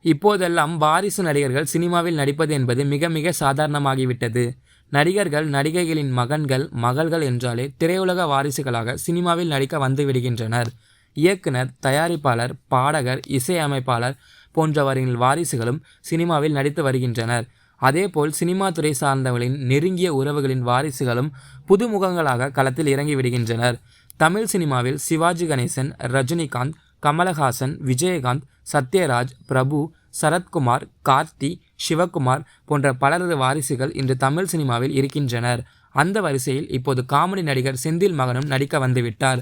இப்போதெல்லாம் வாரிசு நடிகர்கள் சினிமாவில் நடிப்பது என்பது மிக மிக சாதாரணமாகிவிட்டது. நடிகர்கள் நடிகைகளின் மகன்கள் மகள்கள் என்றாலே திரையுலக வாரிசுகளாக சினிமாவில் நடிக்க வந்து விடுகின்றனர். இயக்குனர் தயாரிப்பாளர் பாடகர் இசையமைப்பாளர் போன்றவரின் வாரிசுகளும் சினிமாவில் நடித்து வருகின்றனர். அதேபோல் சினிமா துறை சார்ந்தவர்களின் நெருங்கிய உறவுகளின் வாரிசுகளும் புதுமுகங்களாக களத்தில் இறங்கி விடுகின்றனர். தமிழ் சினிமாவில் சிவாஜி கணேசன் ரஜினிகாந்த் கமலஹாசன் விஜயகாந்த் சத்யராஜ் பிரபு சரத்குமார் கார்த்தி சிவகுமார் போன்ற பலரது வாரிசுகள் இன்று தமிழ் சினிமாவில் இருக்கின்றனர். அந்த வரிசையில் இப்போது காமெடி நடிகர் செந்தில் மகனும் நடிக்க வந்துவிட்டார்.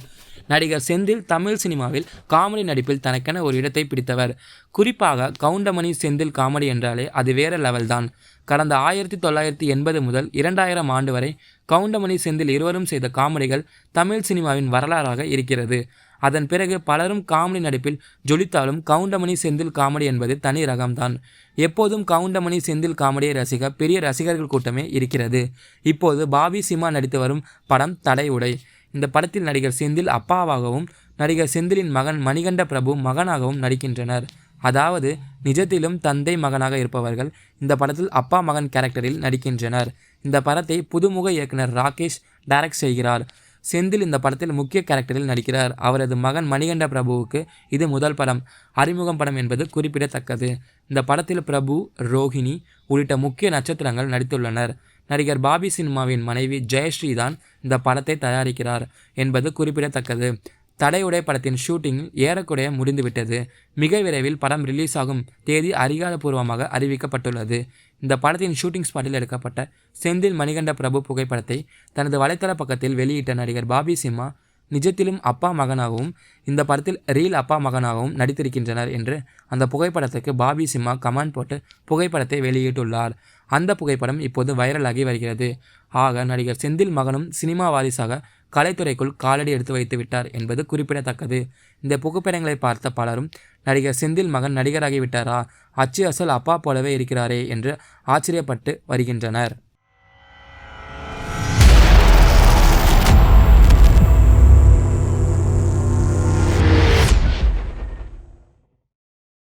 நடிகர் செந்தில் தமிழ் சினிமாவில் காமெடி நடிப்பில் தனக்கென ஒரு இடத்தை பிடித்தவர். குறிப்பாக கவுண்டமணி செந்தில் காமெடி என்றாலே அது வேற லெவல் தான். கடந்த ஆயிரத்தி தொள்ளாயிரத்தி எண்பது முதல் இரண்டாயிரம் ஆண்டு வரை கவுண்டமணி செந்தில் இருவரும் செய்த காமெடிகள் தமிழ் சினிமாவின் வரலாறாக இருக்கிறது. அதன் பிறகு பலரும் காமெடி நடிப்பில் ஜொலித்தாலும் கவுண்டமணி செந்தில் காமெடி என்பது தனி ரகம்தான். எப்போதும் கவுண்டமணி செந்தில் காமெடியை ரசிக்க பெரிய ரசிகர்கள் கூட்டமே இருக்கிறது. இப்போது பாபி சிமா நடித்து வரும் படம் தடை உடை. இந்த படத்தில் நடிகர் செந்தில் அப்பாவாகவும் நடிகர் செந்திலின் மகன் மணிகண்ட பிரபு மகனாகவும் நடிக்கின்றனர். அதாவது நிஜத்திலும் தந்தை மகனாக இருப்பவர்கள் இந்த படத்தில் அப்பா மகன் கேரக்டரில் நடிக்கின்றனர். இந்த படத்தை புதுமுக இயக்குனர் ராகேஷ் டைரக்ட் செய்கிறார். செந்தில் இந்த படத்தில் முக்கிய கேரக்டரில் நடிக்கிறார். அவரது மகன் மணிகண்ட பிரபுவுக்கு இது முதல் படம். அறிமுகம் படம் என்பது குறிப்பிடத்தக்கது. இந்த படத்தில் பிரபு ரோஹிணி உள்ளிட்ட முக்கிய நட்சத்திரங்கள் நடித்துள்ளனர். நடிகர் பாபி சினிமாவின் மனைவி ஜெயஸ்ரீ தான் இந்த படத்தை தயாரிக்கிறார் என்பது குறிப்பிடத்தக்கது. தடையுடை படத்தின் ஷூட்டிங் ஏறக்குறைய முடிந்துவிட்டது. மிக விரைவில் படம் ரிலீஸ் ஆகும். தேதி அதிகாரப்பூர்வமாக அறிவிக்கப்பட்டுள்ளது. இந்த படத்தின் ஷூட்டிங் ஸ்பாட்டில் எடுக்கப்பட்ட செந்தில் மணிகண்ட பிரபு புகைப்படத்தை தனது வலைத்தள பக்கத்தில் வெளியிட்ட நடிகர் பாபி சிம்மா நிஜத்திலும் அப்பா மகனாகவும் இந்த படத்தில் ரீல் அப்பா மகனாகவும் நடித்திருக்கின்றனர் என்று அந்த புகைப்படத்துக்கு பாபி சிம்மா கமெண்ட் போட்டு புகைப்படத்தை வெளியிட்டுள்ளார். அந்த புகைப்படம் இப்போது வைரலாகி வருகிறது. ஆக நடிகர் செந்தில் மகனும் சினிமா வாரிசாக கலைத்துறைக்குள் காலடி எடுத்து வைத்து விட்டார் என்பது குறிப்பிடத்தக்கது. இந்த புகைப்படங்களை பார்த்த பலரும் நடிகர் செந்தில் மகன் நடிகராகிவிட்டாரா அச்சு அசல் அப்பா போலவே இருக்கிறாரே என்று ஆச்சரியப்பட்டு வருகின்றனர்.